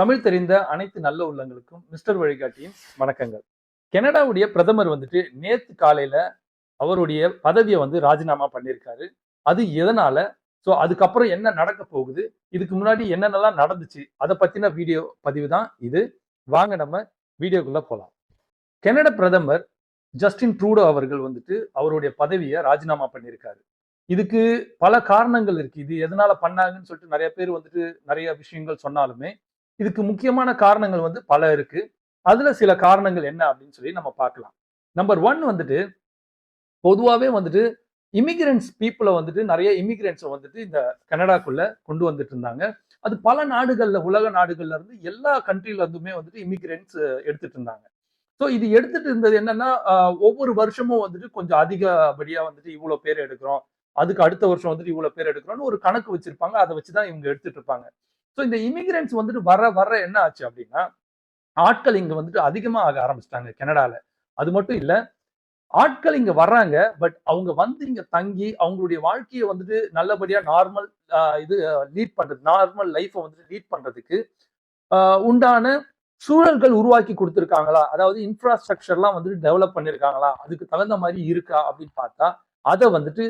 தமிழ் தெரிந்த அனைத்து நல்ல உள்ளங்களுக்கும் மிஸ்டர் வழிகாட்டியின் வணக்கங்கள். கனடாவுடைய பிரதமர் வந்துட்டு நேத்து காலையில அவருடைய பதவியை வந்து ராஜினாமா பண்ணியிருக்காரு. அது எதனால? ஸோ அதுக்கப்புறம் என்ன நடக்க போகுது? இதுக்கு முன்னாடி என்னென்னலாம் நடந்துச்சு? அதை பத்தின வீடியோ பதிவு தான் இது. வாங்க நம்ம வீடியோக்குள்ள போகலாம் கனடா பிரதமர் ஜஸ்டின் ட்ரூடோ அவர்கள் வந்துட்டு அவருடைய பதவியை ராஜினாமா பண்ணியிருக்காரு. இதுக்கு பல காரணங்கள் இருக்கு. இது எதனால பண்ணாங்கன்னு சொல்லிட்டு நிறைய பேர் வந்துட்டு நிறைய விஷயங்கள் சொன்னாலுமே இதுக்கு முக்கியமான காரணங்கள் வந்து பல இருக்கு. அதுல சில காரணங்கள் என்ன அப்படின்னு சொல்லி நம்ம பார்க்கலாம். நம்பர் ஒன் வந்துட்டு பொதுவாகவே வந்துட்டு இமிகிரண்ட்ஸ் பீப்புளை வந்துட்டு நிறைய இமிகிரண்ட்ஸை வந்துட்டு இந்த கனடாக்குள்ள கொண்டு வந்துட்டு இருந்தாங்க. அது பல நாடுகள்ல உலக நாடுகள்ல இருந்து எல்லா கண்ட்ரில இருந்துமே வந்துட்டு இமிகிரண்ட்ஸ் எடுத்துட்டு இருந்தாங்க. ஸோ இது எடுத்துட்டு இருந்தது என்னன்னா ஒவ்வொரு வருஷமும் வந்துட்டு கொஞ்சம் அதிகப்படியா வந்துட்டு இவ்வளோ பேர் எடுக்கிறோம். அதுக்கு அடுத்த வருஷம் வந்துட்டு இவ்வளோ பேர் எடுக்கிறோம்னு ஒரு கணக்கு வச்சிருப்பாங்க. அதை வச்சு தான் இவங்க எடுத்துட்டு இருப்பாங்க. ஸோ இந்த இமிகிரண்ட்ஸ் வந்துட்டு வர வர என்ன ஆச்சு அப்படின்னா ஆட்கள் இங்கே வந்துட்டு அதிகமாக ஆக ஆரம்பிச்சிட்டாங்க கனடாவில் அது மட்டும் இல்லை ஆட்கள் இங்கே வர்றாங்க பட் அவங்க வந்து இங்கே தங்கி அவங்களுடைய வாழ்க்கையை வந்துட்டு நல்லபடியாக நார்மல் இது லீட் பண்ணுறது நார்மல் லைஃப்பை வந்துட்டு லீட் பண்ணுறதுக்கு உண்டான சூழல்கள் உருவாக்கி கொடுத்துருக்காங்களா? அதாவது இன்ஃப்ராஸ்ட்ரக்சர்லாம் வந்துட்டு டெவலப் பண்ணியிருக்காங்களா அதுக்கு தகுந்த மாதிரி இருக்கா அப்படின்னு பார்த்தா அதை வந்துட்டு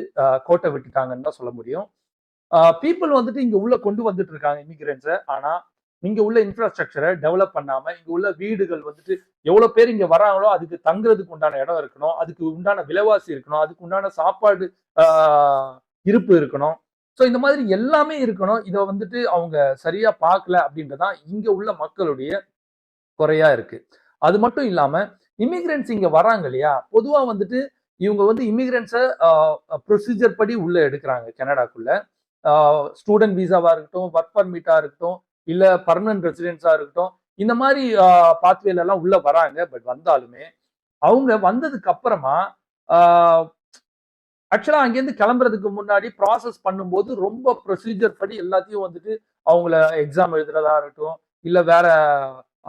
கோட்டை விட்டுட்டாங்கன்னு தான் சொல்ல முடியும். பீப்புள் வந்துட்டு இங்க உள்ள கொண்டு வந்துட்டு இருக்காங்க இமிகிரண்ட்ஸை ஆனா இங்க உள்ள இன்ஃப்ராஸ்ட்ரக்சரை டெவலப் பண்ணாம இங்க உள்ள வீடுகள் வந்துட்டு எவ்வளவு பேர் இங்க வராங்களோ அதுக்கு தங்குறதுக்கு உண்டான இடம் இருக்கணும். அதுக்கு உண்டான விலைவாசி இருக்கணும். அதுக்கு உண்டான சாப்பாடு இருப்பு இருக்கணும். ஸோ இந்த மாதிரி எல்லாமே இருக்கணும். இதை வந்துட்டு அவங்க சரியா பார்க்கல அப்படின்றதான் இங்க உள்ள மக்களுடைய குறையா இருக்கு. அது மட்டும் இல்லாம இமிகிரன்ஸ் இங்க வராங்க இல்லையா? பொதுவா வந்துட்டு இவங்க வந்து இமிகிரன்ஸை ப்ரொசீஜர் படி உள்ள எடுக்கிறாங்க கனடாக்குள்ள. ஸ்டூடெண்ட் வீசாவாக இருக்கட்டும் ஒர்க் பர்மிட்டாக இருக்கட்டும் இல்லை பர்மனன்ட் ரெசிடென்ஸாக இருக்கட்டும் இந்த மாதிரி பாத்வேலெல்லாம் உள்ளே வராங்க. பட் வந்தாலுமே அவங்க வந்ததுக்கு அப்புறமா ஆக்சுவலாக அங்கேருந்து கிளம்புறதுக்கு முன்னாடி ப்ராசஸ் பண்ணும்போது ரொம்ப ப்ரொசீஜர் படி எல்லாத்தையும் வந்துட்டு அவங்கள எக்ஸாம் எழுதுறதா இருக்கட்டும் இல்லை வேற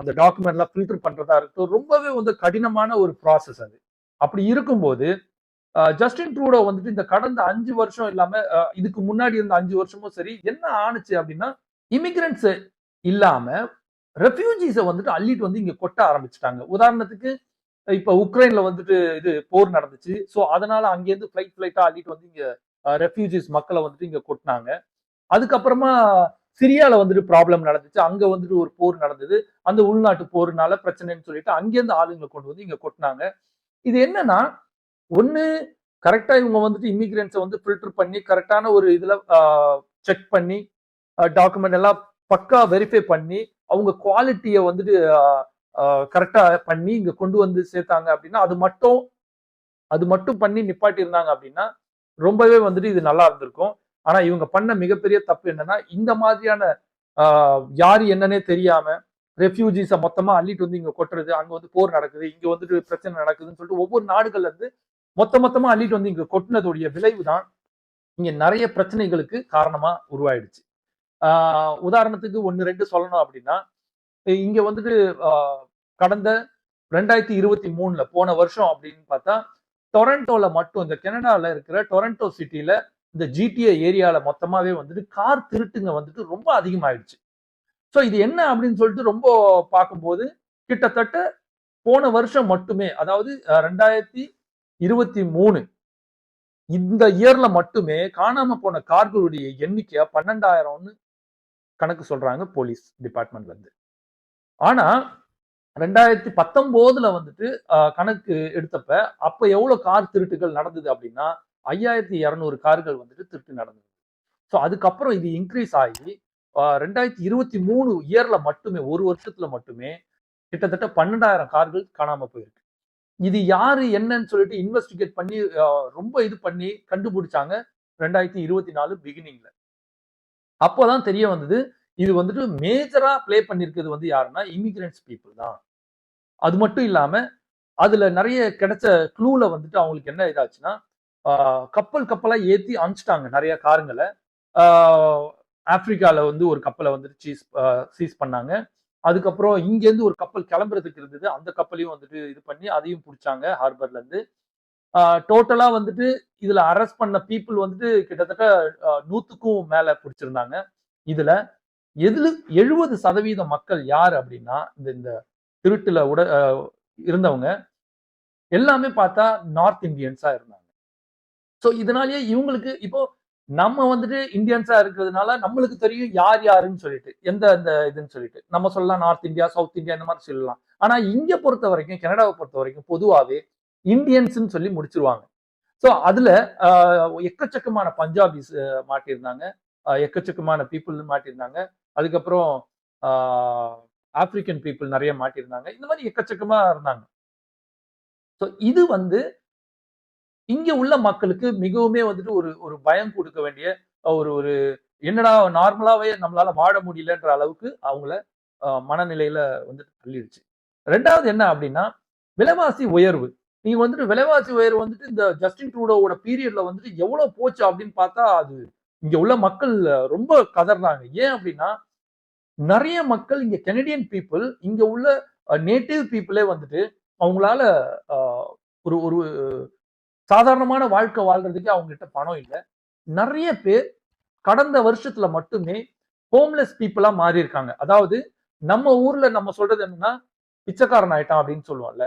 அந்த டாக்குமெண்ட்லாம் ஃபில்டர் பண்ணுறதா இருக்கட்டும் ரொம்பவே வந்து கடினமான ஒரு ப்ராசஸ் அது. அப்படி இருக்கும்போது ஜஸ்டின் ட்ரூடோ வந்துட்டு இந்த கடந்த அஞ்சு வருஷம் இல்லாம இதுக்கு முன்னாடி இருந்த அஞ்சு வருஷமும் சரி என்ன ஆணுச்சு அப்படின்னா இமிகிரண்ட்ஸ் இல்லாம ரெஃப்யூஜிஸை வந்துட்டு அள்ளிட்டு வந்து இங்க கொட்ட ஆரம்பிச்சிட்டாங்க. உதாரணத்துக்கு இப்ப உக்ரைன்ல வந்துட்டு இது போர் நடந்துச்சு. ஸோ அதனால அங்கேருந்து ஃபிளைட் ஃபிளைட்டா அள்ளிட்டு வந்து இங்க ரெஃப்யூஜிஸ் மக்களை வந்துட்டு இங்க கொட்டினாங்க. அதுக்கப்புறமா சிரியால வந்துட்டு ப்ராப்ளம் நடந்துச்சு. அங்க வந்துட்டு ஒரு போர் நடந்தது. அந்த உள்நாட்டு போர்னால பிரச்சனைன்னு சொல்லிட்டு அங்கேருந்து ஆளுங்களை கொண்டு வந்து இங்க கொட்டினாங்க. இது என்னன்னா ஒன்று கரெக்டாக இவங்க வந்துட்டு இமிகிரண்ட்ஸை வந்து ஃபில்டர் பண்ணி கரெக்டான ஒரு இதில் செக் பண்ணி டாக்குமெண்ட் எல்லாம் பக்கா வெரிஃபை பண்ணி அவங்க குவாலிட்டியை வந்துட்டு கரெக்டாக பண்ணி இங்கே கொண்டு வந்து சேர்த்தாங்க அப்படின்னா அது மட்டும் அது மட்டும் பண்ணி நிப்பாட்டி இருந்தாங்க அப்படின்னா ரொம்பவே வந்துட்டு இது நல்லா இருந்திருக்கும். ஆனால் இவங்க பண்ண மிகப்பெரிய தப்பு என்னன்னா இந்த மாதிரியான யார் என்னன்னே தெரியாம ரெஃப்யூஜிஸை மொத்தமாக அள்ளிட்டு வந்து இங்கே கொட்டுறது அங்கே வந்து போர் நடக்குது இங்கே வந்துட்டு பிரச்சனை நடக்குதுன்னு சொல்லிட்டு ஒவ்வொரு நாடுகள்ல இருந்து மொத்த மொத்தமா அள்ளிட்டு வந்து இங்க கொட்டினதுடைய விளைவு தான் இங்க நிறைய பிரச்சனைகளுக்கு காரணமா உருவாயிடுச்சு. ஆஹ், உதாரணத்துக்கு ஒன்னு ரெண்டு சொல்லணும் அப்படின்னா இங்க வந்துட்டு கடந்த ரெண்டாயிரத்தி இருபத்தி மூணுல போன வருஷம் அப்படின்னு பார்த்தா டொரண்டோல மட்டும் இந்த கனடால இருக்கிற டொரண்டோ சிட்டியில இந்த ஜிடிஏ ஏரியால மொத்தமாவே வந்துட்டு கார் திருட்டுங்க வந்துட்டு ரொம்ப அதிகமாயிடுச்சு. ஸோ இது என்ன அப்படின்னு சொல்லிட்டு ரொம்ப பார்க்கும்போது கிட்டத்தட்ட போன வருஷம் மட்டுமே அதாவது ரெண்டாயிரத்தி இருபத்தி மூணு. இந்த இயர்ல மட்டுமே காணாம போன கார்களுடைய எண்ணிக்கை பன்னெண்டாயிரம்னு கணக்கு சொல்றாங்க போலீஸ் டிபார்ட்மெண்ட்ல இருந்து ஆனா ரெண்டாயிரத்தி பத்தொன்பதுல வந்துட்டு கணக்கு எடுத்தப்ப அப்ப எவ்வளவு கார் திருட்டுகள் நடந்தது அப்படின்னா ஐயாயிரத்தி இரநூறு கார்கள் வந்துட்டு திருட்டு நடந்தது. ஸோ அதுக்கப்புறம் இது இன்க்ரீஸ் ஆகி ரெண்டாயிரத்தி இருபத்தி மூணு இயர்ல மட்டுமே ஒரு வருஷத்துல மட்டுமே கிட்டத்தட்ட பன்னெண்டாயிரம் கார்கள் காணாம போயிருக்கு. இது யாரு என்னன்னு சொல்லிட்டு இன்வெஸ்டிகேட் பண்ணி ரொம்ப இது பண்ணி கண்டுபிடிச்சாங்க ரெண்டாயிரத்தி இருபத்தி நாலு பிகினிங்ல அப்போதான் தெரிய வந்தது இது வந்துட்டு மேஜரா ப்ளே பண்ணிருக்கிறது வந்து யாருன்னா இமிகிரண்ட்ஸ் பீப்புள் தான். அது மட்டும் இல்லாம அதுல நிறைய கிடைச்ச க்ளூல வந்துட்டு அவங்களுக்கு என்ன இதாச்சுன்னா கப்பல் கப்பலா ஏத்தி அனுப்பிச்சிட்டாங்க நிறைய காருங்களை. ஆப்பிரிக்கால வந்து ஒரு கப்பலை வந்துட்டு சீஸ் சீஸ் பண்ணாங்க. அதுக்கப்புறம் இங்க இருந்து ஒரு கப்பல் கிளம்புறதுக்கு இருந்தது. அந்த கப்பலையும் வந்துட்டு இது பண்ணி அதையும் பிடிச்சாங்க ஹார்பர்ல இருந்து டோட்டலா வந்துட்டு இதுல அரெஸ்ட் பண்ண பீப்புள் வந்துட்டு கிட்டத்தட்ட ஆஹ், நூத்துக்கும் மேல பிடிச்சிருந்தாங்க. இதுல எதுல எழுபது சதவீத மக்கள் யார் அப்படின்னா இந்த இந்த திருட்டுல உட அஹ் இருந்தவங்க எல்லாமே பார்த்தா நார்த் இந்தியன்ஸா இருந்தாங்க. ஸோ இதனாலேயே இவங்களுக்கு இப்போ நம்ம வந்துட்டு இந்தியன்ஸா இருக்கிறதுனால நம்மளுக்கு தெரியும் யார் யாருன்னு சொல்லிட்டு எந்த அந்த இதுன்னு சொல்லிட்டு. நம்ம சொல்லலாம் நார்த் இந்தியா சவுத் இந்தியா இந்த மாதிரி சொல்லலாம். ஆனா இங்க பொறுத்த வரைக்கும் கனடாவை பொறுத்த வரைக்கும் பொதுவாகவே இந்தியன்ஸ்ன்னு சொல்லி முடிச்சிருவாங்க. ஸோ அதுல ஆஹ், எக்கச்சக்கமான பஞ்சாபிஸ் மாட்டியிருந்தாங்க. எக்கச்சக்கமான பீப்புள் மாட்டியிருந்தாங்க. அதுக்கப்புறம் ஆப்பிரிக்கன் பீப்புள் நிறைய மாட்டியிருந்தாங்க. இந்த மாதிரி எக்கச்சக்கமா இருந்தாங்க. ஸோ இது வந்து இங்க உள்ள மக்களுக்கு மிகவுமே வந்துட்டு ஒரு ஒரு பயம் கொடுக்க வேண்டிய ஒரு ஒரு என்னடா நார்மலாவே நம்மளால வாழ முடியலன்ற அளவுக்கு அவங்கள மனநிலையில வந்துட்டு தள்ளிடுச்சு ரெண்டாவது என்ன அப்படின்னா விலைவாசி உயர்வு. நீங்க வந்துட்டு விலைவாசி உயர்வு வந்துட்டு இந்த ஜஸ்டின் ட்ரூடோவோட பீரியட்ல வந்துட்டு எவ்வளவு போச்சு அப்படின்னு பார்த்தா அது இங்க உள்ள மக்கள் ரொம்ப கதறாங்க ஏன் அப்படின்னா நிறைய மக்கள் இங்க கெனடியன் பீப்புள் இங்க உள்ள நேட்டிவ் பீப்புளே வந்துட்டு அவங்களால ஒரு ஒரு சாதாரணமான வாழ்க்கை வாழ்றதுக்கு அவங்ககிட்ட பணம் இல்லை. நிறைய பேர் கடந்த வருஷத்துல மட்டுமே ஹோம்லெஸ் பீப்புளா மாறி இருக்காங்க. அதாவது நம்ம ஊர்ல நம்ம சொல்றது என்னன்னா பிச்சைக்காரன் ஆயிட்டான் அப்படின்னு சொல்லுவோம்ல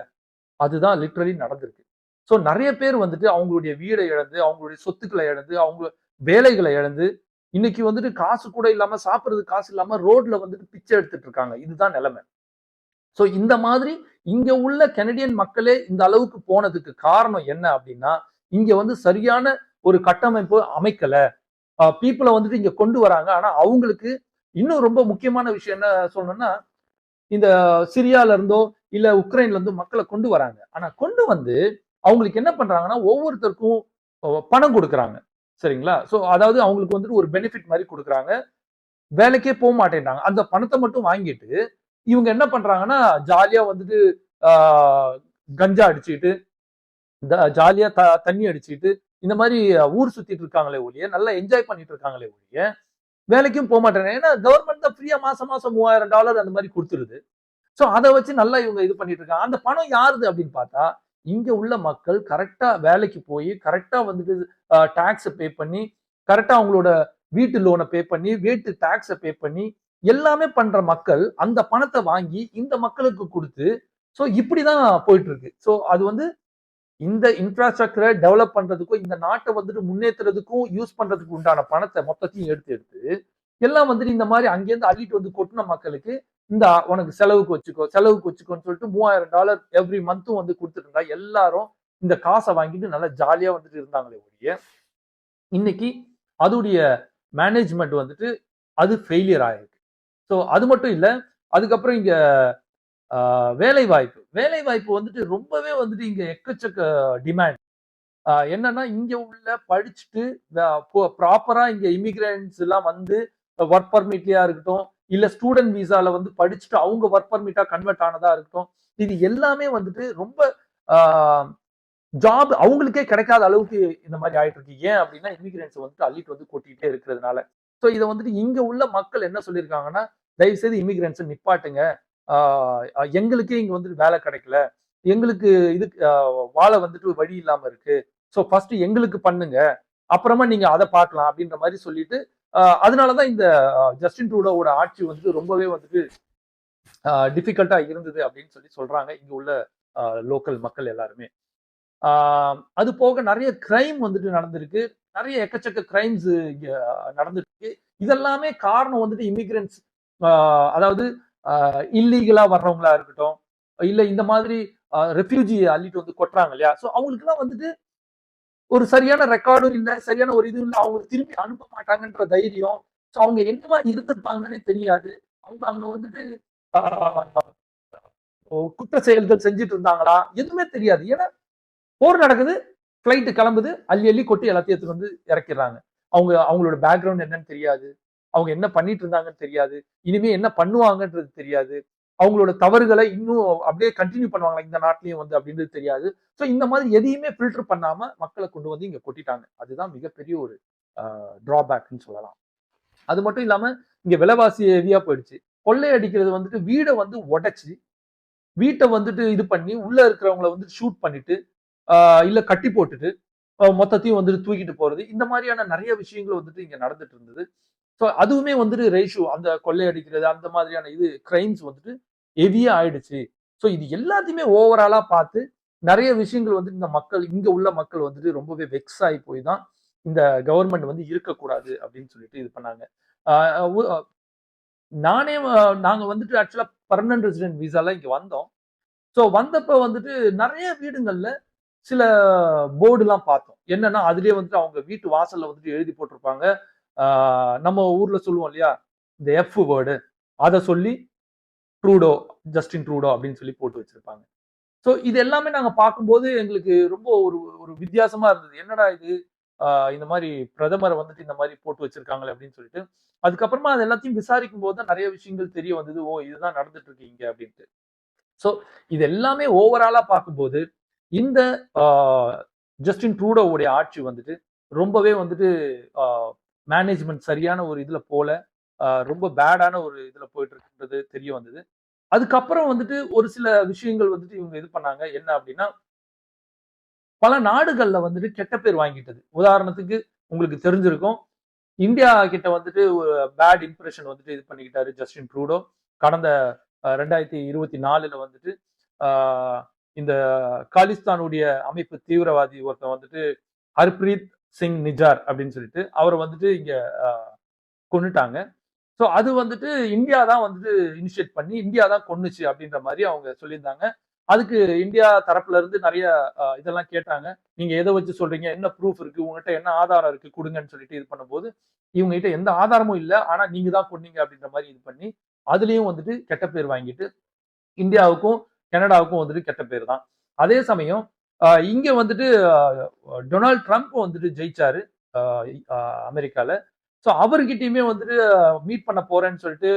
அதுதான் லிட்ரலி நடந்திருக்கு. ஸோ நிறைய பேர் வந்துட்டு அவங்களுடைய வீடை இழந்து அவங்களுடைய சொத்துக்களை இழந்து அவங்க வேலைகளை இழந்து இன்னைக்கு வந்துட்டு காசு கூட இல்லாம சாப்பிட்றது காசு இல்லாம ரோட்ல வந்துட்டு பிச்சை எடுத்துட்டு இருக்காங்க. இதுதான் நிலைமை. ஸோ இந்த மாதிரி இங்க உள்ள கெனடியன் மக்களே இந்த அளவுக்கு போனதுக்கு காரணம் என்ன அப்படின்னா இங்க வந்து சரியான ஒரு கட்டமைப்பு அமைக்கல. பீப்புளை வந்துட்டு இங்க கொண்டு வராங்க. ஆனா அவங்களுக்கு இன்னும் ரொம்ப முக்கியமான விஷயம் என்ன சொல்லணும்னா இந்த சிரியால இருந்தோ இல்ல உக்ரைன்ல இருந்தோ மக்களை கொண்டு வராங்க. ஆனா கொண்டு வந்து அவங்களுக்கு என்ன பண்றாங்கன்னா ஒவ்வொருத்தருக்கும் பணம் கொடுக்குறாங்க. சரிங்களா? ஸோ அதாவது அவங்களுக்கு வந்துட்டு ஒரு பெனிஃபிட் மாதிரி கொடுக்குறாங்க. வேலைக்கே போக மாட்டேன்றாங்க. அந்த பணத்தை மட்டும் வாங்கிட்டு இவங்க என்ன பண்றாங்கன்னா ஜாலியா வந்துட்டு கஞ்சா அடிச்சுக்கிட்டு ஜாலியா த தண்ணி அடிச்சுக்கிட்டு இந்த மாதிரி ஊர் சுத்திட்டு இருக்காங்களே ஒழிய நல்லா என்ஜாய் பண்ணிட்டு இருக்காங்களே ஒழிய வேலைக்கும் போக மாட்டேன் ஏன்னா கவர்மெண்ட் தான் ஃப்ரீயா மாசம் மாசம் மூவாயிரம் டாலர் அந்த மாதிரி கொடுத்துருது. ஸோ அதை வச்சு நல்லா இவங்க இது பண்ணிட்டு இருக்காங்க. அந்த பணம் யாருது அப்படின்னு பார்த்தா இங்க உள்ள மக்கள் கரெக்டா வேலைக்கு போய் கரெக்டா வந்துட்டு டாக்ஸை பே பண்ணி கரெக்டா அவங்களோட வீட்டு லோனை பே பண்ணி வீட்டு டாக்ஸை பே பண்ணி எல்லாமே பண்ற மக்கள் அந்த பணத்தை வாங்கி இந்த மக்களுக்கு கொடுத்து ஸோ இப்படிதான் போயிட்டு இருக்கு ஸோ அது வந்து இந்த இன்ஃப்ராஸ்ட்ரக்சரை டெவலப் பண்றதுக்கும் இந்த நாட்டை வந்துட்டு முன்னேற்றுறதுக்கும் யூஸ் பண்றதுக்கு உண்டான பணத்தை மொத்தத்தையும் எடுத்து எடுத்து எல்லாம் வந்துட்டு இந்த மாதிரி அங்கேருந்து அள்ளிட்டு வந்து கொட்டின மக்களுக்கு இந்த உனக்கு செலவுக்கு வச்சுக்கோ செலவுக்கு வச்சுக்கோன்னு சொல்லிட்டு மூவாயிரம் டாலர் எவ்ரி மந்த்தும் வந்து கொடுத்துட்டு இருந்தா எல்லாரும் இந்த காசை வாங்கிட்டு நல்லா ஜாலியா வந்துட்டு இருந்தாங்களே ஒழிய இன்னைக்கு அதுடைய மேனேஜ்மெண்ட் வந்துட்டு அது ஃபெயிலியர் ஆயிருக்கு. ஸோ அது மட்டும் இல்லை அதுக்கப்புறம் இங்க வேலை வாய்ப்பு வேலை வாய்ப்பு வந்துட்டு ரொம்பவே வந்துட்டு இங்க எக்கச்சக்க டிமாண்ட் என்னன்னா இங்க உள்ள படிச்சுட்டு ப்ராப்பரா இங்க இமிகிரண்ட்ஸ் எல்லாம் வந்து ஒர்க் பர்மிட்லயா இருக்கட்டும் இல்ல ஸ்டூடெண்ட் விசால வந்து படிச்சுட்டு அவங்க ஒர்க் பர்மிட்டா கன்வெர்ட் ஆனதா இருக்கட்டும் இது எல்லாமே வந்துட்டு ரொம்ப ஜாப் அவங்களுக்கே கிடைக்காத அளவுக்கு இந்த மாதிரி ஆயிட்டு இருக்கு. ஏன் அப்படின்னா இமிகிரண்ட்ஸ் வந்துட்டு அள்ளிட்டு வந்து கொட்டிகிட்டே இருக்கிறதுனால. ஸோ இதை வந்துட்டு இங்க உள்ள மக்கள் என்ன சொல்லியிருக்காங்கன்னா தயவு செய்து நிப்பாட்டுங்க. எங்களுக்கே இங்க வந்துட்டு வேலை கிடைக்கல. எங்களுக்கு இது வாழ வந்துட்டு வழி இல்லாமல் இருக்கு. ஸோ ஃபர்ஸ்ட் எங்களுக்கு பண்ணுங்க. அப்புறமா நீங்க அதை பார்க்கலாம் அப்படின்ற மாதிரி சொல்லிட்டு அதனாலதான் இந்த ஜஸ்டின் ட்ரூடோவோட ஆட்சி வந்துட்டு ரொம்பவே வந்துட்டு டிஃபிகல்ட்டா இருந்தது அப்படின்னு சொல்லி சொல்றாங்க இங்க உள்ள லோக்கல் மக்கள் எல்லாருமே. அது போக நிறைய கிரைம் வந்துட்டு நடந்திருக்கு. நிறைய எக்கச்சக்க கிரைம்ஸ் இங்க நடந்துட்டு இதெல்லாமே காரணம் வந்துட்டு இமிகிரண்ட்ஸ் அதாவது இல்லீகலா வர்றவங்களா இருக்கட்டும் இல்ல இந்த மாதிரி ரெஃப்யூஜி அள்ளிட்டு வந்து கொட்டுறாங்க இல்லையா? ஸோ அவங்களுக்குலாம் வந்துட்டு ஒரு சரியான ரெக்கார்டும் இல்லை சரியான ஒரு இதுவும் இல்லை. அவங்க திரும்பி அனுப்ப மாட்டாங்கன்ற தைரியம். ஸோ அவங்க என்ன மாதிரி இருந்திருப்பாங்கன்னே தெரியாது. அவங்க அங்க வந்துட்டு குற்ற செயல்கள் செஞ்சுட்டு இருந்தாங்களா? எதுவுமே தெரியாது. ஏன்னா போர் நடக்குது. ஃப்ளைட்டு கிளம்புது அள்ளி அள்ளி கொட்டி எல்லாத்தையும் எடுத்து வந்து இறக்கிடுறாங்க. அவங்க அவங்களோட பேக்ரவுண்ட் என்னன்னு தெரியாது. அவங்க என்ன பண்ணிட்டு இருந்தாங்கன்னு தெரியாது. இனிமே என்ன பண்ணுவாங்கன்றது தெரியாது. அவங்களோட தவறுகளை இன்னும் அப்படியே கண்டினியூ பண்ணுவாங்களா? இந்த நாட்டிலையும் வந்து அப்படின்றது தெரியாது. ஸோ இந்த மாதிரி எதையுமே ஃபில்டர் பண்ணாம மக்களை கொண்டு வந்து இங்க கொட்டிட்டாங்க. அதுதான் மிகப்பெரிய ஒரு டிராபேக்னு சொல்லலாம். அது மட்டும் இல்லாம இங்க விலைவாசி ஹெவியா போயிடுச்சு. கொள்ளை அடிக்கிறது வந்துட்டு வீடை வந்து உடைச்சு வீட்டை வந்துட்டு இது பண்ணி உள்ள இருக்கிறவங்கள வந்து ஷூட் பண்ணிட்டு இல்லை கட்டி போட்டுட்டு மொத்தத்தையும் வந்துட்டு தூக்கிட்டு போறது. இந்த மாதிரியான நிறைய விஷயங்கள் வந்துட்டு இங்க நடந்துட்டு இருந்தது. ஸோ அதுவுமே வந்துட்டு ரேஷியோ அந்த கொள்ளையடிக்கிறது அந்த மாதிரியான இது கிரைம்ஸ் வந்துட்டு ஹெவியா ஆயிடுச்சு. ஸோ இது எல்லாத்தையுமே ஓவராலா பார்த்து நிறைய விஷயங்கள் வந்து இந்த மக்கள் இங்க உள்ள மக்கள் வந்துட்டு ரொம்பவே வெக்ஸ் ஆகி போய் தான் இந்த கவர்மெண்ட் வந்து இருக்கக்கூடாது அப்படின்னு சொல்லிட்டு இது பண்ணாங்க. நானே நாங்க வந்துட்டு ஆக்சுவலா பர்மனன்ட் ரெசிடென்ட் விசாலாம் இங்க வந்தோம். ஸோ வந்தப்ப வந்துட்டு நிறைய வீடுங்கள்ல சில போர்டுலாம் பார்த்தோம். என்னன்னா அதுலேயே வந்துட்டு அவங்க வீட்டு வாசல்ல வந்துட்டு எழுதி போட்டிருப்பாங்க. நம்ம ஊர்ல சொல்லுவோம் இல்லையா? இந்த எஃப் வேர்டு அதை சொல்லி ட்ரூடோ ஜஸ்டின் ட்ரூடோ அப்படின்னு சொல்லி போட்டு வச்சிருப்பாங்க. ஸோ இது எல்லாமே நாங்கள் பார்க்கும்போது எங்களுக்கு ரொம்ப ஒரு ஒரு வித்தியாசமா இருந்தது. என்னடா இது? இந்த மாதிரி பிரதமரை வந்துட்டு இந்த மாதிரி போட்டு வச்சிருக்காங்களே அப்படின்னு சொல்லிட்டு. அதுக்கப்புறமா அது எல்லாத்தையும் விசாரிக்கும் போது தான் நிறைய விஷயங்கள் தெரிய வந்தது. ஓ இதுதான் நடந்துட்டு இருக்கு இங்க அப்படின்ட்டு. ஸோ இது எல்லாமே ஓவராலா பார்க்கும்போது இந்த ஜஸ்டின் ட்ரூடோவுடைய ஆட்சி வந்துட்டு ரொம்பவே வந்துட்டு மேனேஜ்மெண்ட் சரியான ஒரு இதுல போல ரொம்ப பேடான ஒரு இதுல போயிட்டு இருக்குன்றது தெரிய வந்தது. அதுக்கப்புறம் வந்துட்டு ஒரு சில விஷயங்கள் வந்துட்டு இவங்க இது பண்ணாங்க. என்ன அப்படின்னா பல நாடுகள்ல வந்துட்டு கெட்ட பேர் வாங்கிட்டது. உதாரணத்துக்கு உங்களுக்கு தெரிஞ்சிருக்கும் இந்தியா கிட்ட வந்துட்டு ஒரு பேட் இம்ப்ரெஷன் வந்துட்டு இது பண்ணிக்கிட்டாரு ஜஸ்டின் ட்ரூடோ. கடந்த ரெண்டாயிரத்தி இருபத்தி நாலுல வந்துட்டு ஆஹ், இந்த காலிஸ்தானுடைய அமைப்பு தீவிரவாதி ஒருத்தன் வந்துட்டு ஹர்பிரீத் சிங் நிஜார் அப்படின்னு சொல்லிட்டு அவரை வந்துட்டு இங்க கொண்டுட்டாங்க ஸோ அது வந்துட்டு இந்தியா தான் வந்துட்டு இனிஷியேட் பண்ணி இந்தியா தான் கொன்னுச்சு அப்படின்ற மாதிரி அவங்க சொல்லியிருந்தாங்க. அதுக்கு இந்தியா தரப்புல இருந்து நிறைய இதெல்லாம் கேட்டாங்க. நீங்க எதை வச்சு சொல்றீங்க? என்ன ப்ரூஃப் இருக்கு? உங்ககிட்ட என்ன ஆதாரம் இருக்கு? கொடுங்கன்னு சொல்லிட்டு இது பண்ணும்போது இவங்க கிட்ட எந்த ஆதாரமும் இல்லை. ஆனா நீங்க தான் கொன்னீங்க அப்படின்ற மாதிரி இது பண்ணி அதுலயும் வந்துட்டு கெட்ட பேர் வாங்கிட்டு இந்தியாவுக்கும் கனடாவுக்கும் வந்துட்டு கெட்ட பேர் தான். அதே சமயம் இங்க வந்துட்டு டொனால்ட் ட்ரம்ப் வந்துட்டு ஜெயிச்சாரு அமெரிக்கால. ஸோ அவர்கிட்டயுமே வந்துட்டு மீட் பண்ண போறேன்னு சொல்லிட்டு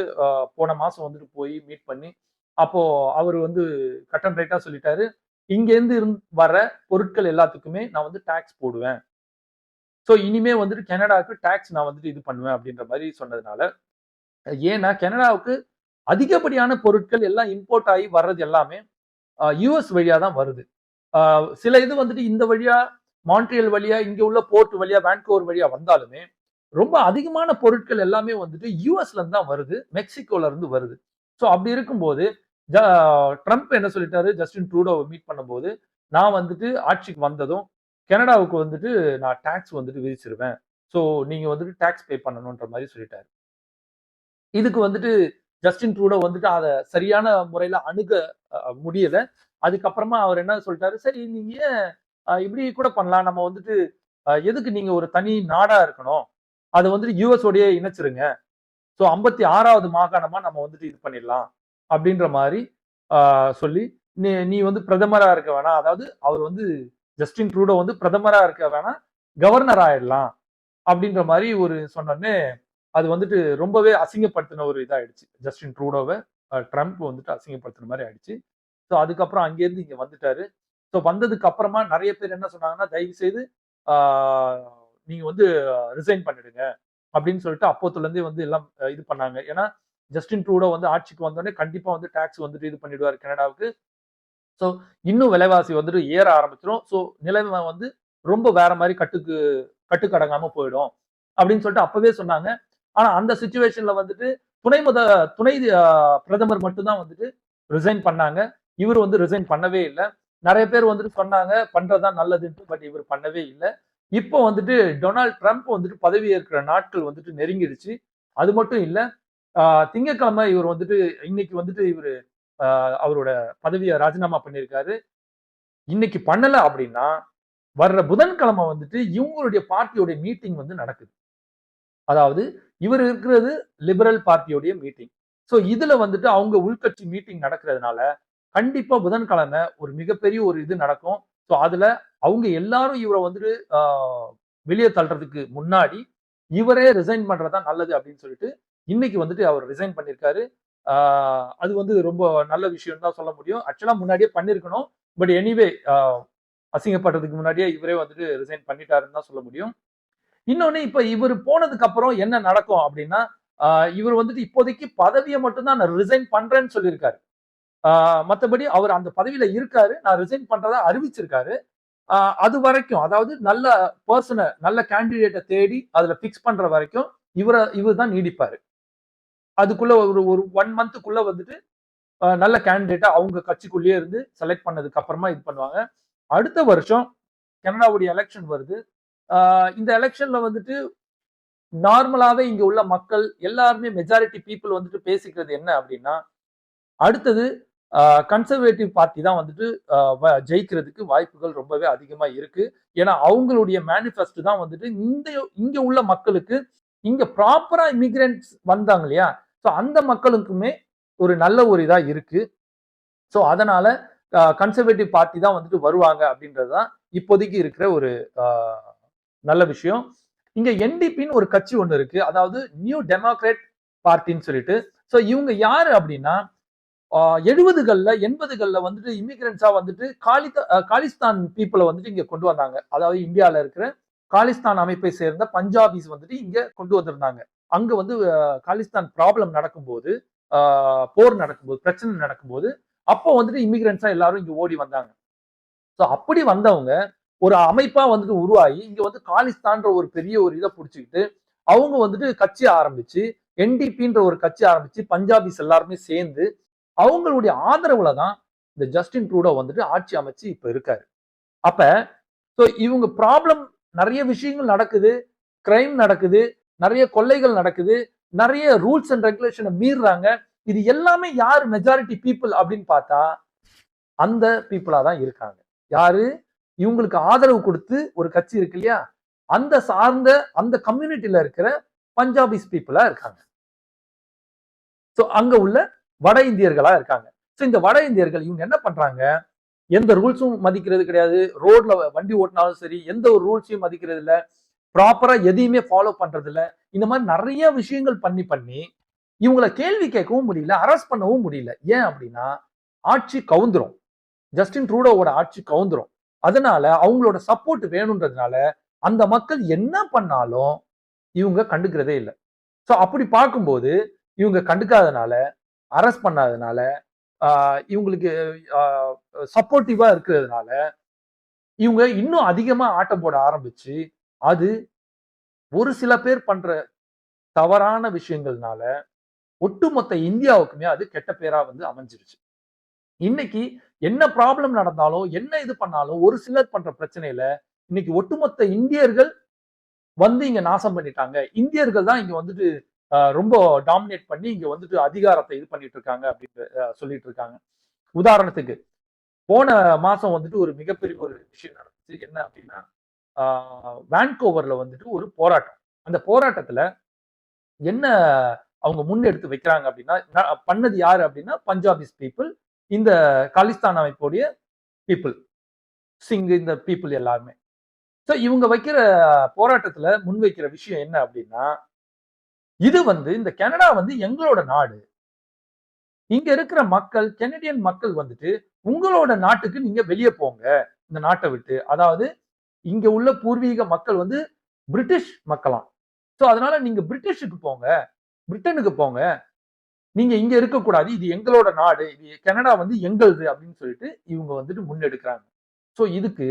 போன மாசம் வந்துட்டு போய் மீட் பண்ணி அப்போ அவர் வந்து கட் ரைட்டா சொல்லிட்டாரு. இங்கேருந்து இருந் வர பொருட்கள் எல்லாத்துக்குமே நான் வந்து டாக்ஸ் போடுவேன். ஸோ இனிமே வந்துட்டு கனடாவுக்கு டாக்ஸ் நான் வந்துட்டு இது பண்ணுவேன் அப்படின்ற மாதிரி சொன்னதுனால ஏன்னா கனடாவுக்கு அதிகப்படியான பொருட்கள் எல்லாம் இம்போர்ட் ஆகி வர்றது எல்லாமே யூஎஸ் வழியா தான் வருது. சில இது வந்துட்டு இந்த வழியா மான்ட்ரியல் வழியா இங்க உள்ள போர்ட் வழியா வேன்கோவர் வழியா வந்தாலுமே ரொம்ப அதிகமான பொருட்கள் எல்லாமே வந்துட்டு யூஎஸ்ல இருந்து தான் வருது மெக்சிகோல இருந்து வருது. ஸோ அப்படி இருக்கும்போது ஜ- ட்ரம்ப் என்ன சொல்லிட்டாரு ஜஸ்டின் ட்ரூடோவை மீட் பண்ணும்போது நான் வந்துட்டு ஆட்சிக்கு வந்ததும் கனடாவுக்கு வந்துட்டு நான் டேக்ஸ் வந்துட்டு விதிச்சிருவேன். ஸோ நீங்கள் வந்துட்டு டேக்ஸ் பே பண்ணணுன்ற மாதிரி சொல்லிட்டாரு. இதுக்கு வந்துட்டு ஜஸ்டின் ட்ரூடோ வந்துட்டு அதை சரியான முறையில அணுக முடியல. அதுக்கப்புறமா அவர் என்ன சொல்லிட்டாரு? சரி நீங்க ஏன் இப்படி கூட பண்ணலாம். நம்ம வந்துட்டு எதுக்கு நீங்க ஒரு தனி நாடா இருக்கணும்? அதை வந்துட்டு யூஎஸ் இணைச்சிருங்க. ஸோ ஐம்பத்தி ஆறாவது மாகாணமா நம்ம வந்துட்டு இது பண்ணிடலாம். அப்படின்ற மாதிரி ஆஹ், சொல்லி நீ நீ வந்து பிரதமரா இருக்க வேணாம். அதாவது அவர் வந்து ஜஸ்டின் ட்ரூடோ வந்து பிரதமரா இருக்க வேணாம். கவர்னர் ஆயிடலாம். அப்படின்ற மாதிரி ஒரு சொன்னோடனே அது வந்துட்டு ரொம்பவே அசிங்கப்படுத்தின ஒரு இதாகிடுச்சு ஜஸ்டின் ட்ரூடோவை ட்ரம்ப் வந்துட்டு அசிங்கப்படுத்தின மாதிரி ஆயிடுச்சு. ஸோ அதுக்கப்புறம் அங்கேருந்து இங்கே வந்துட்டாரு. ஸோ வந்ததுக்கு அப்புறமா நிறைய பேர் என்ன சொன்னாங்கன்னா தயவு செய்து நீங்கள் நீங்க வந்து ரிசைன் பண்ணிடுங்க. அப்படின்னு சொல்லிட்டு அப்போத்துலேருந்தே வந்து எல்லாம் இது பண்ணாங்க. ஏன்னா ஜஸ்டின் ட்ரூடோ வந்து ஆட்சிக்கு வந்தோடனே கண்டிப்பாக வந்து டேக்ஸ் வந்துட்டு இது பண்ணிடுவார் கனடாவுக்கு. ஸோ இன்னும் விலைவாசி வந்துட்டு ஏற ஆரம்பிச்சிடும் ஸோ நிலைமை வந்து ரொம்ப வேற மாதிரி கட்டுக்கு கட்டுக்கடங்காம போயிடும். அப்படின்னு சொல்லிட்டு அப்பவே சொன்னாங்க. ஆனா அந்த சுச்சுவேஷன்ல வந்துட்டு துணை முத துணை பிரதமர் மட்டும்தான் வந்துட்டு ரிசைன் பண்ணாங்க. இவர் வந்து ரிசைன் பண்ணவே இல்லை. நிறைய பேர் வந்துட்டு சொன்னாங்க பண்றதுதான் நல்லதுன்ட்டு பட் இவர் பண்ணவே இல்லை. இப்போ வந்துட்டு டொனால்ட் ட்ரம்ப் வந்துட்டு பதவி ஏற்கிற நாட்கள் வந்துட்டு நெருங்கிடுச்சு. அது மட்டும் இல்லை திங்கட்கிழமை இவர் வந்துட்டு இன்னைக்கு வந்துட்டு இவர் அவரோட பதவியை ராஜினாமா பண்ணியிருக்காரு. இன்னைக்கு பண்ணல அப்படின்னா வர்ற புதன்கிழமை வந்துட்டு இவங்களுடைய பார்ட்டியோட மீட்டிங் வந்து நடக்குது. அதாவது இவர் இருக்கிறது லிபரல் பார்ட்டியோடைய மீட்டிங் ஸோ இதுல வந்துட்டு அவங்க உள்கட்சி மீட்டிங் நடக்கிறதுனால கண்டிப்பா புதன்கிழமை ஒரு மிகப்பெரிய ஒரு இது நடக்கும். ஸோ அதுல அவங்க எல்லாரும் இவரை வந்துட்டு வெளியே தள்ளுறதுக்கு முன்னாடி இவரே ரிசைன் பண்றதா நல்லது அப்படின்னு சொல்லிட்டு இன்னைக்கு வந்துட்டு அவர் ரிசைன் பண்ணியிருக்காரு. அது வந்து ரொம்ப நல்ல விஷயம் தான் சொல்ல முடியும். ஆக்சுவலா முன்னாடியே பண்ணியிருக்கணும். பட் எனிவே அசிங்கப்படுறதுக்கு முன்னாடியே இவரே வந்துட்டு ரிசைன் பண்ணிட்டாருன்னு தான் சொல்ல முடியும். இன்னொன்னு இப்ப இவர் போனதுக்கு அப்புறம் என்ன நடக்கும் அப்படின்னா இவர் வந்துட்டு இப்போதைக்கு பதவியை மட்டும்தான் நான் ரிசைன் பண்றேன்னு சொல்லியிருக்காரு. மற்றபடி அவர் அந்த பதவியில இருக்காரு. நான் ரிசைன் பண்றதா அறிவிச்சிருக்காரு. அது வரைக்கும் அதாவது நல்ல பர்சனை நல்ல கேண்டிடேட்டை தேடி அதுல பிக்ஸ் பண்ற வரைக்கும் இவரை இவர் தான் நீடிப்பாரு. அதுக்குள்ள ஒரு ஒரு ஒன் மந்த்துக்குள்ள வந்துட்டு நல்ல கேண்டிடேட்டா அவங்க கட்சிக்குள்ளேயே இருந்து செலக்ட் பண்ணதுக்கு அப்புறமா இது பண்ணுவாங்க. அடுத்த வருஷம் கனடாவுடைய எலெக்ஷன் வருது. இந்த எலெக்ஷன்ல வந்துட்டு நார்மலாவே இங்க உள்ள மக்கள் எல்லாருமே மெஜாரிட்டி பீப்புள் வந்துட்டு பேசிக்கிறது என்ன அப்படின்னா அடுத்தது கன்சர்வேட்டிவ் பார்ட்டி தான் வந்துட்டு ஜெயிக்கிறதுக்கு வாய்ப்புகள் ரொம்பவே அதிகமா இருக்கு. ஏன்னா அவங்களுடைய மேனிஃபெஸ்டோ தான் வந்துட்டு இந்த இங்க உள்ள மக்களுக்கு இங்க ப்ராப்பரா இமிக்ரெண்ட்ஸ் வந்தாங்க இல்லையா? ஸோ அந்த மக்களுக்குமே ஒரு நல்ல ஒரு இதா இருக்கு. ஸோ அதனால கன்சர்வேட்டிவ் பார்ட்டி தான் வந்துட்டு வருவாங்க அப்படின்றது தான் இப்போதைக்கு இருக்கிற ஒரு நல்ல விஷயம். இங்க என்டிபின்னு ஒரு கட்சி ஒன்று இருக்கு. அதாவது நியூ டெமோக்ராட் பார்ட்டின்னு சொல்லிட்டு. ஸோ இவங்க யாரு அப்படின்னா எழுபதுகள்ல எண்பதுகள்ல வந்துட்டு இமிகிரன்ஸா வந்துட்டு காலித காலிஸ்தான் பீப்புளை வந்துட்டு இங்க கொண்டு வந்தாங்க. அதாவது இந்தியால இருக்கிற காலிஸ்தான் அமைப்பை சேர்ந்த பஞ்சாபிஸ் வந்துட்டு இங்க கொண்டு வந்திருந்தாங்க. அங்க வந்து காலிஸ்தான் ப்ராப்ளம் நடக்கும்போது போர் நடக்கும்போது பிரச்சனை நடக்கும்போது அப்போ வந்துட்டு இமிகிரன்ஸா எல்லாரும் இங்க ஓடி வந்தாங்க. ஸோ அப்படி வந்தவங்க ஒரு அமைப்பா வந்துட்டு உருவாகி இங்க வந்து காலிஸ்தான்ற ஒரு பெரிய ஒரு இதை பிடிச்சிக்கிட்டு அவங்க வந்துட்டு கட்சி ஆரம்பிச்சு என்டிபின்ற ஒரு கட்சி ஆரம்பிச்சு பஞ்சாபிஸ் எல்லாருமே சேர்ந்து அவங்களுடைய ஆதரவுல தான் இந்த ஜஸ்டின் ட்ரூடோ வந்துட்டு ஆட்சி அமைச்சு இப்ப இருக்காரு. அப்ப ஸோ இவங்க ப்ராப்ளம் நிறைய விஷயங்கள் நடக்குது கிரைம் நடக்குது நிறைய கொள்ளைகள் நடக்குது நிறைய ரூல்ஸ் அண்ட் ரெகுலேஷனை மீறுறாங்க. இது எல்லாமே யார் மெஜாரிட்டி பீப்புள் அப்படின்னு பார்த்தா அந்த பீப்புளா தான் இருக்காங்க. யாரு? இவங்களுக்கு ஆதரவு கொடுத்து ஒரு கட்சி இருக்கு இல்லையா? அந்த சார்ந்த அந்த கம்யூனிட்டியில இருக்கிற பஞ்சாபிஸ் பீப்புளா இருக்காங்க. ஸோ அங்க உள்ள வட இந்தியர்களா இருக்காங்க. ஸோ இந்த வட இந்தியர்கள் இவங்க என்ன பண்றாங்க? எந்த ரூல்ஸும் மதிக்கிறது கிடையாது. ரோட்ல வண்டி ஓட்டினாலும் சரி எந்த ஒரு ரூல்ஸையும் மதிக்கிறது இல்ல. ப்ராப்பரா எதையுமே ஃபாலோ பண்றது இல்ல. இந்த மாதிரி நிறைய விஷயங்கள் பண்ணி பண்ணி இவங்களை கேள்வி கேட்கவும் முடியல அரெஸ்ட் பண்ணவும் முடியல. ஏன் அப்படின்னா ஆட்சி கவுந்துரும். ஜஸ்டின் ட்ரூடோவோட ஆட்சி கவுந்துரும். அதனால அவங்களோட சப்போர்ட் வேணுன்றதுனால அந்த மக்கள் என்ன பண்ணாலும் இவங்க கண்டுக்கிறதே இல்லை. ஸோ அப்படி பார்க்கும்போது இவங்க கண்டுக்காதனால அரெஸ்ட் பண்ணாதனால இவங்களுக்கு சப்போர்ட்டிவா இருக்கிறதுனால இவங்க இன்னும் அதிகமா ஆட்டம் போட ஆரம்பிச்சு அது ஒரு சில பேர் பண்ற தவறான விஷயங்கள்னால ஒட்டுமொத்த இந்தியாவுக்குமே அது கெட்ட பேரா வந்து அமைஞ்சிருச்சு. இன்னைக்கு என்ன ப்ராப்ளம் நடந்தாலும் என்ன இது பண்ணாலும் ஒரு சிலர் பண்ற பிரச்சனையில இன்னைக்கு ஒட்டுமொத்த இந்தியர்கள் வந்து இங்க நாசம் பண்ணிட்டாங்க. இந்தியர்கள் தான் இங்க வந்துட்டு ரொம்ப டாமினேட் பண்ணி இங்க வந்துட்டு அதிகாரத்தை இது பண்ணிட்டு இருக்காங்க அப்படின்னு சொல்லிட்டு இருக்காங்க. உதாரணத்துக்கு போன மாசம் வந்துட்டு ஒரு மிகப்பெரிய ஒரு விஷயம் நடந்துச்சு. என்ன அப்படின்னா வேன்கோவர்ல வந்துட்டு ஒரு போராட்டம். அந்த போராட்டத்துல என்ன அவங்க முன்னெடுத்து வைக்கிறாங்க அப்படின்னா பண்ணது யாரு அப்படின்னா பஞ்சாபிஸ் பீப்புள் இந்த காலிஸ்தான் அமைப்புடைய பீப்புள் சிங் இந்த பீப்புள் எல்லாருமே. ஸோ இவங்க வைக்கிற போராட்டத்துல முன்வைக்கிற விஷயம் என்ன அப்படின்னா இது வந்து இந்த கனடா வந்து எங்களோட நாடு. இங்க இருக்கிற மக்கள் கெனடியன் மக்கள் வந்துட்டு உங்களோட நாட்டுக்கு நீங்க வெளியே போங்க. இந்த நாட்டை விட்டு. அதாவது இங்க உள்ள பூர்வீக மக்கள் வந்து பிரிட்டிஷ் மக்களாம். ஸோ அதனால நீங்க பிரிட்டிஷுக்கு போங்க. பிரிட்டனுக்கு போங்க. நீங்க இங்க இருக்கக்கூடாது இது எங்களோட நாடு இது கனடா வந்து எங்களது அப்படின்னு சொல்லிட்டு இவங்க வந்துட்டு முன்னெடுக்கிறாங்க. ஸோ இதுக்கு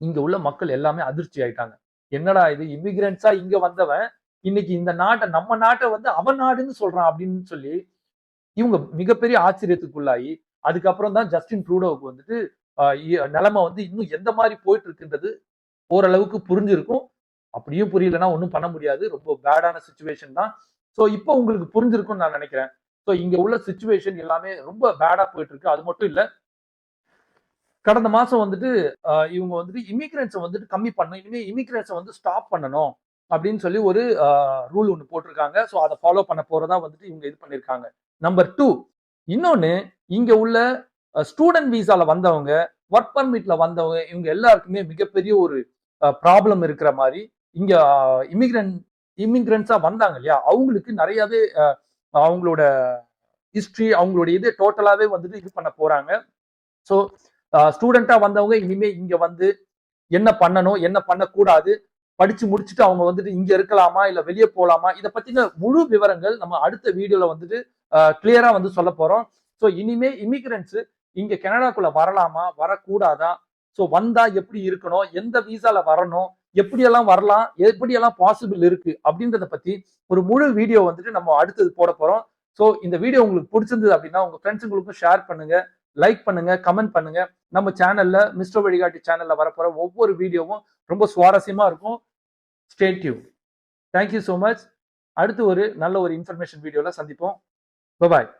இங்க உள்ள மக்கள் எல்லாமே அதிர்ச்சி ஆயிட்டாங்க. என்னடா இது இமிகிரண்ட்ஸா இங்க வந்தவன் இன்னைக்கு இந்த நாட்டை நம்ம நாட்டை வந்து அவன் நாடுன்னு சொல்றான் அப்படின்னு சொல்லி இவங்க மிகப்பெரிய ஆச்சரியத்துக்குள்ளாகி அதுக்கப்புறம் தான் ஜஸ்டின் ட்ரூடோவுக்கு வந்துட்டு நிலைமை வந்து இன்னும் எந்த மாதிரி போயிட்டு இருக்குன்றது ஓரளவுக்கு புரிஞ்சிருக்கும். அப்படியும் புரியலன்னா ஒன்றும் பண்ண முடியாது. ரொம்ப பேடான சுச்சுவேஷன் தான். ஸோ இப்போ உங்களுக்கு புரிஞ்சிருக்கும்னு நான் நினைக்கிறேன். ஸோ இங்கே உள்ள சுச்சுவேஷன் எல்லாமே ரொம்ப பேடாக போயிட்டு இருக்கு அது மட்டும் இல்லை கடந்த மாசம் வந்துட்டு இவங்க வந்துட்டு இமிகிரன்ஸை வந்துட்டு கம்மி பண்ணணும். இனிமேல் இமிகிரன்ஸை வந்து ஸ்டாப் பண்ணணும் அப்படின்னு சொல்லி ஒரு ரூல் ஒன்று போட்டிருக்காங்க. ஸோ அதை ஃபாலோ பண்ண போகிறதா வந்துட்டு இவங்க இது பண்ணியிருக்காங்க. நம்பர் டூ இன்னொன்னு இங்கே உள்ள ஸ்டூடெண்ட் விசால வந்தவங்க ஒர்க் பர்மிட்ல வந்தவங்க இவங்க எல்லாருக்குமே மிகப்பெரிய ஒரு ப்ராப்ளம் இருக்கிற மாதிரி இங்கே இமிக்ரெண்ட் இமிகிரண்ட்ஸா வந்தாங்க இல்லையா? அவங்களுக்கு நிறையவே அவங்களோட ஹிஸ்டரி அவங்களோட இது டோட்டலாவே வந்துட்டு இது பண்ண போறாங்க. ஸோ ஸ்டூடெண்டா வந்தவங்க இனிமே இங்க வந்து என்ன பண்ணணும் என்ன பண்ணக்கூடாது படிச்சு முடிச்சுட்டு அவங்க வந்துட்டு இங்க இருக்கலாமா இல்ல வெளியே போலாமா இதை பத்தின முழு விவரங்கள் நம்ம அடுத்த வீடியோல வந்துட்டு கிளியரா வந்து சொல்ல போறோம். ஸோ இனிமே இமிகிரண்ட்ஸ் இங்க கனடாக்குள்ள வரலாமா வரக்கூடாதா? ஸோ வந்தா எப்படி இருக்கணும் எந்த விசால வரணும் எப்படியெல்லாம் வரலாம் எப்படியெல்லாம் பாசிபிள் இருக்கு அப்படின்றத பத்தி ஒரு முழு வீடியோ வந்துட்டு நம்ம அடுத்தது போட போறோம். ஸோ இந்த வீடியோ உங்களுக்கு பிடிச்சிருந்தது அப்படின்னா உங்க ஃப்ரெண்ட்ஸுங்களுக்கும் ஷேர் பண்ணுங்க லைக் பண்ணுங்க கமெண்ட் பண்ணுங்க. நம்ம சேனல்ல மிஸ்டர் வழிகாட்டி சேனல்ல வரப்போற ஒவ்வொரு வீடியோவும் ரொம்ப சுவாரஸ்யமா இருக்கும். ஸ்டேட்யூ தேங்க்யூ ஸோ மச் அடுத்து ஒரு நல்ல ஒரு இன்ஃபர்மேஷன் வீடியோவில் சந்திப்போம். பாய்